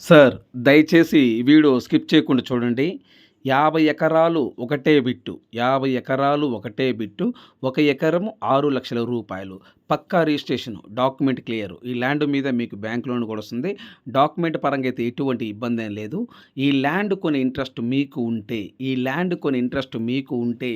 Sir దయచేసి video skip చేయకుండా చూడండి. యాభై ఎకరాలు ఒకటే బిట్టు. యాభై ఎకరాలు ఒకటే బిట్టు. ఒక ఎకరము ఆరు లక్షల రూపాయలు. పక్కా రిజిస్ట్రేషన్ డాక్యుమెంట్ క్లియర్. ఈ ల్యాండ్ మీద మీకు బ్యాంక్ లోన్ కూడా వస్తుంది. డాక్యుమెంట్ పరంగా అయితే ఎటువంటి ఇబ్బంది ఏం లేదు. ఈ ల్యాండ్ కొనే ఇంట్రెస్ట్ మీకు ఉంటే ఈ ల్యాండ్ కొనే ఇంట్రెస్ట్ మీకు ఉంటే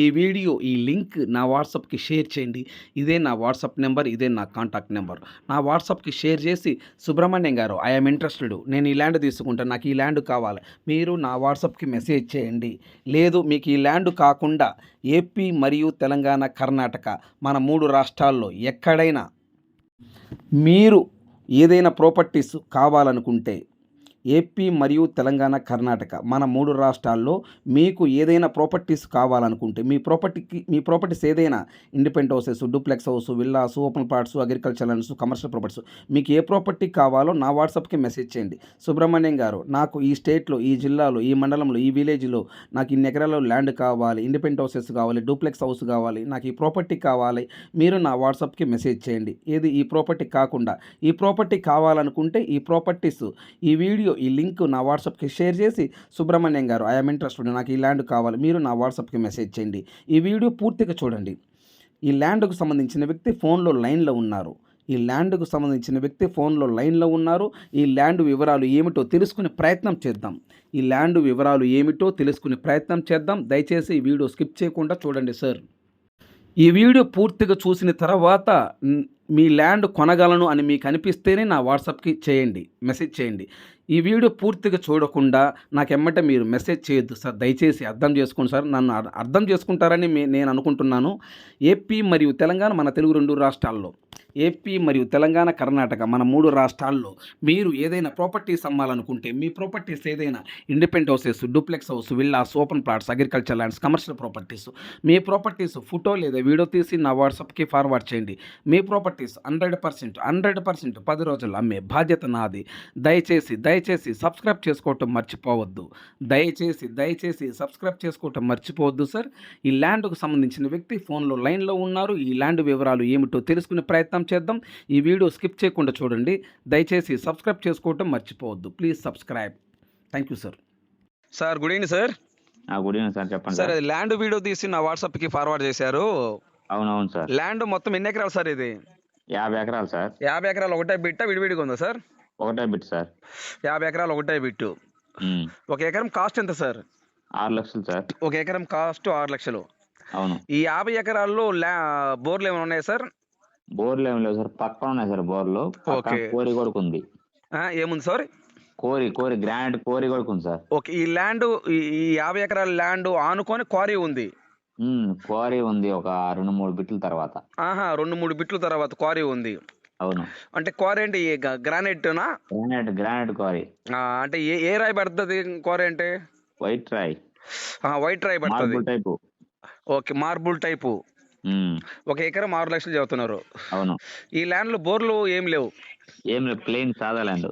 ఈ వీడియో ఈ లింక్ నా వాట్సాప్కి షేర్ చేయండి. ఇదే నా వాట్సాప్ నెంబర్ ఇదే నా కాంటాక్ట్ నెంబర్. నా వాట్సాప్కి షేర్ చేసి సుబ్రహ్మణ్యం గారు ఐఎమ్ ఇంట్రెస్టెడ్. నేను ఈ ల్యాండ్ తీసుకుంటాను నాకు ఈ ల్యాండ్ కావాలి. మీరు నా వాట్సాప్కి మెసేజ్ చేయండి. లేదు మీకు ఈ ల్యాండ్ కాకుండా ఏపీ మరియు తెలంగాణ కర్ణాటక మన మూడు రాష్ట్రాల్లో ఎక్కడైనా మీరు ఏదైనా ప్రాపర్టీస్ కావాలనుకుంటే ఏపీ మరియు తెలంగాణ కర్ణాటక మన మూడు రాష్ట్రాల్లో మీకు ఏదైనా ప్రాపర్టీస్ కావాలనుకుంటే మీ ప్రాపర్టీకి మీ ప్రాపర్టీస్ ఏదైనా independent houses duplex house villas open plots agriculture lands commercial properties మీకు ఏ ప్రాపర్టీ కావాలో నా వాట్సాప్కి మెసేజ్ చేయండి. సుబ్రహ్మణ్యం గారు నాకు ఈ స్టేట్లో ఈ జిల్లాలో ఈ మండలంలో ఈ విలేజ్లో నాకు ఇన్ని ఎకరాల్లో ల్యాండ్ కావాలి ఇండిపెండెంట్ హౌసెస్ కావాలి డూప్లెక్స్ హౌస్ కావాలి నాకు ఈ ప్రాపర్టీ కావాలి మీరు నా వాట్సాప్కి మెసేజ్ చేయండి. ఏది ఈ ప్రాపర్టీ కాకుండా ఈ ప్రాపర్టీ కావాలనుకుంటే ఈ ప్రాపర్టీస్ ఈ వీడియో ఈ లింక్ నా వాట్సాప్కి షేర్ చేసి సుబ్రహ్మణ్యం గారు ఐఎమ్ ఇంట్రెస్టెడ్ నాకు ఈ ల్యాండ్ కావాలి మీరు నా వాట్సాప్కి మెసేజ్ చేయండి. ఈ వీడియో పూర్తిగా చూడండి. ఈ ల్యాండ్కు సంబంధించిన వ్యక్తి ఫోన్లో లైన్లో ఉన్నారు. ఈ ల్యాండ్కు సంబంధించిన వ్యక్తి ఫోన్లో లైన్లో ఉన్నారు. ఈ ల్యాండ్ వివరాలు ఏమిటో తెలుసుకునే ప్రయత్నం చేద్దాం. ఈ ల్యాండ్ వివరాలు ఏమిటో తెలుసుకునే ప్రయత్నం చేద్దాం. దయచేసి ఈ వీడియో స్కిప్ చేయకుండా చూడండి సార్. ఈ వీడియో పూర్తిగా చూసిన తర్వాత మీ ల్యాండ్ కొనగలను అని మీకు అనిపిస్తేనే నా వాట్సాప్కి చేయండి మెసేజ్ చేయండి. ఈ వీడియో పూర్తిగా చూడకుండా నాకు ఎమ్మటే మీరు మెసేజ్ చేయొద్దు సార్. దయచేసి అర్థం చేసుకోండి సార్. నన్ను అర్థం చేసుకుంటారని నేను అనుకుంటున్నాను. ఏపీ మరియు తెలంగాణ మన తెలుగు రెండు రాష్ట్రాల్లో. ఏపీ మరియు తెలంగాణ కర్ణాటక మన మూడు రాష్ట్రాల్లో మీరు ఏదైనా ప్రాపర్టీస్ అమ్మాలనుకుంటే మీ ప్రాపర్టీస్ ఏదైనా independent houses duplex house villas open plots agriculture lands commercial properties మీ ప్రాపర్టీస్ ఫోటో లేదా వీడియో తీసి నా వాట్సాప్కి ఫార్వర్డ్ చేయండి. మీ properties hundred percent hundred percent పది రోజులు అమ్మే బాధ్యత నాది. దయచేసి దయచేసి సబ్స్క్రైబ్ చేసుకోవటం మర్చిపోవద్దు. దయచేసి దయచేసి సబ్స్క్రైబ్ చేసుకోవటం మర్చిపోవద్దు సార్. ఈ ల్యాండ్కు సంబంధించిన వ్యక్తి ఫోన్లో లైన్లో ఉన్నారు. ఈ ల్యాండ్ వివరాలు ఏమిటో తెలుసుకునే ప్రయత్నం చేద్దాం. ఈ వీడియో స్కిప్ చేయకుండా చూడండి. దయచేసి సబ్స్క్రైబ్ చేసుకోవటం మర్చిపోవద్దు. Please subscribe. Thank you sir. Sir good evening sir. ఆ, గుడ్ ఈవినింగ్ సార్. చెప్పండి సార్ ల్యాండ్ వీడియో తీసి నా వాట్సాప్కి ఫార్వర్డ్ చేశారు. అవునవును సార్. ల్యాండ్ మొత్తం ఎన్ని ఎకరాలు సార్ ఇది? యాభై ఎకరాలు సార్. యాభై ఎకరాలు ఒకటే బిట్టా విడివిడిగా ఉందా సార్? ఒకటే బిట్ సార్. యాభై ఎకరాలు ఒకటే బిట్టు. ఒక ఎకరం కాస్ట్ ఎంత సార్? ఆరు లక్షలు సార్. ఒక ఎకరం కాస్ట్ ఆరు లక్షలు. అవును. ఈ యాభై ఎకరాల్లో బోర్లు ఏమైనా ఉన్నాయా సార్? బోర్లు ఏమి లేవు సార్. పక్కన ఉన్నాయి సార్ బోర్లు. ఓకే. కోరి కొడుకు ఉంది. ఆ, ఏముంది సార్? కోరి కోరి గ్రాండ్ కోరి కొడుకు ఉంది సార్. ఓకే ఈ ల్యాండ్ ఈ యాభై ఎకరాల ల్యాండ్ ఆనుకొని క్వారీ ఉంది. కోరి ఉంది ఒక రెండు మూడు బిట్ల తర్వాత. ఆహా రెండు మూడు బిట్ల తర్వాత క్వారీ ఉంది. అవును. అంటే క్వారీ అంటే గ్రానైట్నా? గ్రానైట్ గ్రానైట్ కోరి ఆ, అంటే ఏ ఏ రాయి పడుతుంది క్వారీ అంటే? వైట్ రాయ్. ఆ, వైట్ రాయి పడుతుంది. Marble type. Okay marble type. ఒక ఎకరం ఆరు లక్షలు చెబుతున్నారు అవును. ఈ ల్యాండ్లో బోర్లు ఏం లేవు? ఏం లేదు ప్లెయిన్ సాదా ల్యాండ్.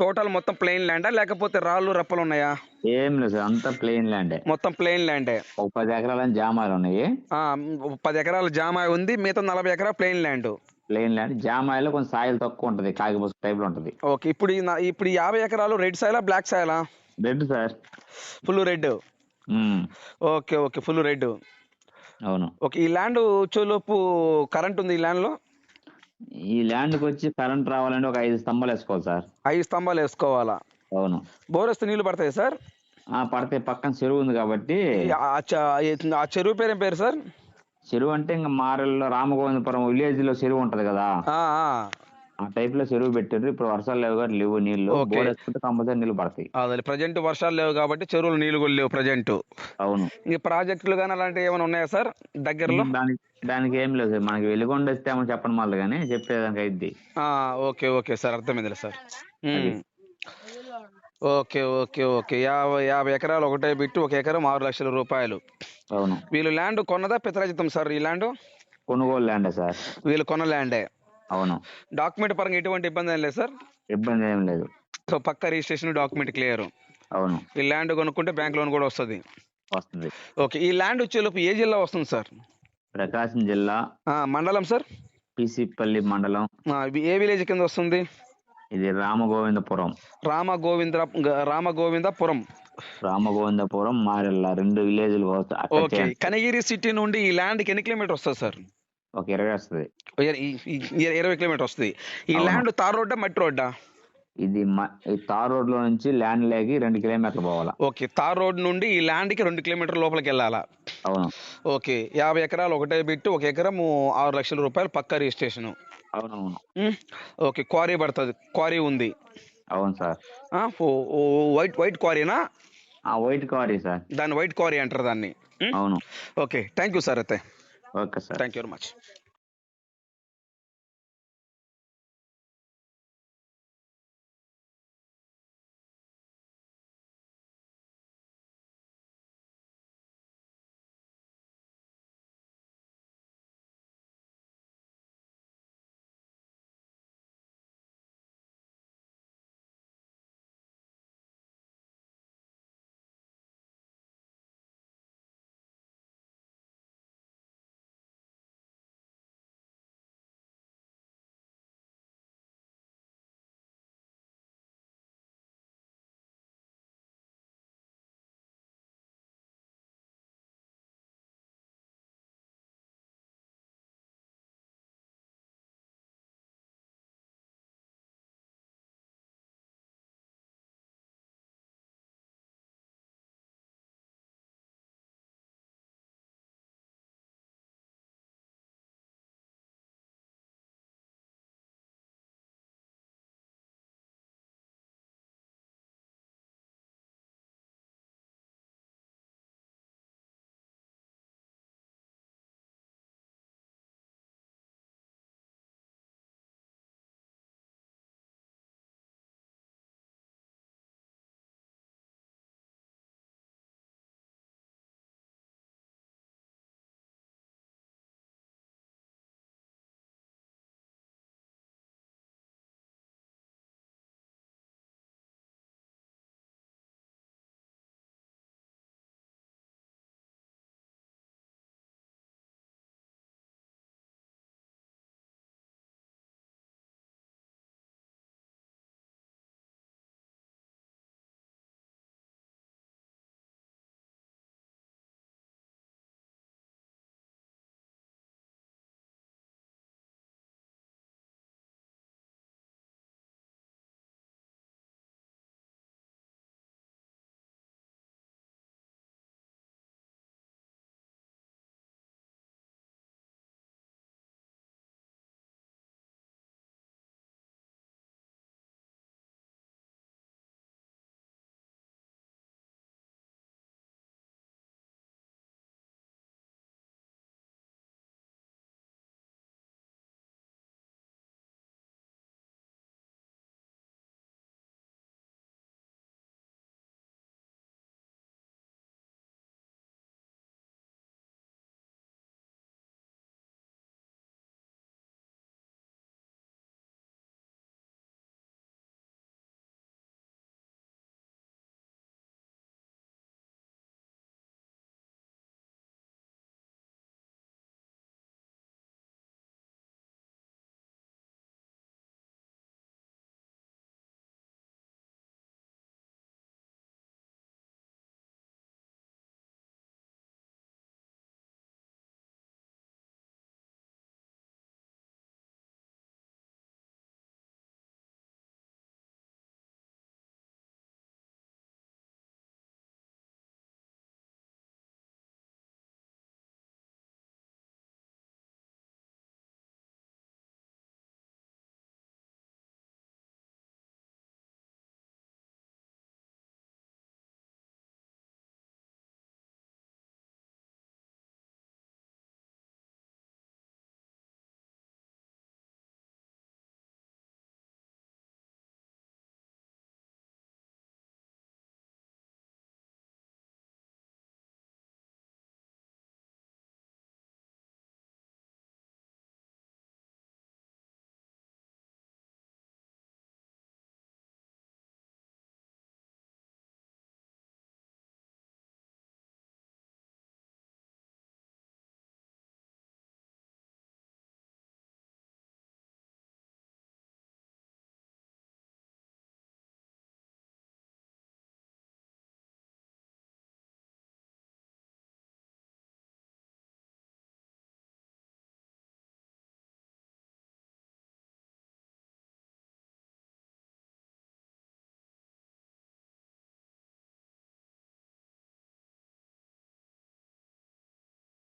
టోటల్ మొత్తం ప్లెయిన్ ల్యాండా? లేకపోతే రాళ్ళు రప్పలు ఉన్నాయా? ఏం లేదు సార్. అంతా ప్లెయిన్ ల్యాండే. మొత్తం ప్లెయిన్ ల్యాండే. ఒక పది ఎకరాలని జామాలు ఉన్నాయి. పది ఎకరాల జామాయి ఉంది. మిగతా నలభై ఎకరా ప్లెయిన్ ల్యాండ్. ప్లెయిన్ ల్యాండ్ జామాయిలో కొంచెం సాయిల్ తక్కువ ఉంటది కాగిపోస టైప్లో ఉంటది. ఓకే ఇప్పుడు ఈ నా- ఇప్పుడు ఈ యాభై ఎకరాలు రెడ్ సాయిలా black సాయిలా red sir full red um, okay okay full red అవును. ఓకే ఈ ల్యాండ్ వచ్చేలోపు కరెంట్ ఉంది ఈ ల్యాండ్లో ఈ ల్యాండ్కి వచ్చి కరెంట్ రావాలంటే ఒక ఐదు స్తంభాలు వేసుకోవాలి సార్ ఐదు స్తంభాలు వేసుకోవాలా? అవును. బోర్ వస్తే నీళ్ళు పడతాయి సార్ ఆ పడితే పక్కన చెరువు ఉంది కాబట్టి ఈ ఆ చ- ఆ చెరువు పేరు ఏం పేరు సార్ చెరువు అంటే ఇంకా మారెల్లో రామగోవిందపురం విలేజ్లో చెరువు ఉంటది కదా? ఆ, ఆ. ఆ టైప్లో చెరువు పెట్టారు ఇప్పుడు వర్షాలు లేవు కాబట్టి లేవు నీళ్ళు. బోర్ వేసుకుంటే కంపల్సరీ నీళ్ళు పడతాయి. అదే ప్రజెంట్ వర్షాలు లేవు కాబట్టి చెరువులు నీళ్ళు కూడా లేవు ప్రజెంట్. అవును. ఇంక ప్రాజెక్టులు కానీ అలాంటివి ఏమైనా ఉన్నాయా సార్ దగ్గరలో? దానికి దానికి ఏం లేదు సార్. మనకి వెలుగొండ వస్తే ఏమో చెప్పండి మళ్ళీ కానీ చెప్పేదానికి అయిద్ది. ఆ, ఓకే ఓకే సార్. అర్థమైందిలే సార్. ఉమ్. Okay okay okay. యాభై యాభై ఎకరాలు ఒకటే బిట్టు ఒక ఎకరం ఆరు లక్షల రూపాయలు. అవును. వీళ్ళు ల్యాండ్ కొన్నదా పితరాజితం సార్ ఈ ల్యాండ్? కొనుగోలు ల్యాండే సార్. వీళ్ళు కొన్న ల్యాండే. అవును. డాక్యుమెంట్ పరంగా ఎటువంటి ఇబ్బంది ఏం లేదు సార్? ఇబ్బంది ఏం లేదు. సో పక్క రిజిస్ట్రేషన్ డాక్యుమెంట్ క్లియర్. అవును. ఈ ల్యాండ్ కొనుక్కుంటే బ్యాంక్ లోన్ కూడా వస్తుంది. వస్తుంది. ఓకే ఈ ల్యాండ్ వచ్చేలోపు ఏ జిల్లా వస్తుంది సార్? ప్రకాశం జిల్లా మండలం సార్? పీసీపల్లి మండలం. ఏ విలేజ్ కింద వస్తుంది? ఇది రామగోవిందపురం. రామ గోవింద రామ గోవిందపురం రామగోవిందపురం మారెల్ల రెండు విలేజ్లు ఓకే కనగిరి సిటీ నుండి ఈ ల్యాండ్కి ఎన్ని కిలోమీటర్ వస్తుంది సార్? ఒక ఇరవై వస్తుంది. ఇరవై కిలోమీటర్ వస్తుంది. ఈ. ల్యాండ్ తార్ రోడ్డా మట్టి రోడ్డా? ఇది తార్ రోడ్లో నుంచి ల్యాండ్ లేకి రెండు కిలోమీటర్లు పోవాలా. ఓకే తార్ రోడ్ నుండి ఈ ల్యాండ్కి రెండు కిలోమీటర్ లోపలికి వెళ్ళాలా అవును. ఓకే. యాభై ఎకరాలు ఒకటే బిట్టు ఒక ఎకరం ఆరు లక్షల రూపాయలు పక్కా రిజిస్ట్రేషన్. అవునవును. ఓకే. క్వారీ పడుతుంది. క్వారీ ఉంది. అవును సార్. వైట్ వైట్ క్వారీనా? వైట్ కార్ సార్. దాన్ని వైట్ క్వారీ అంటారు దాన్ని. అవును. ఓకే. థ్యాంక్ యూ సార్ అయితే. Okay sir. Thank you very much.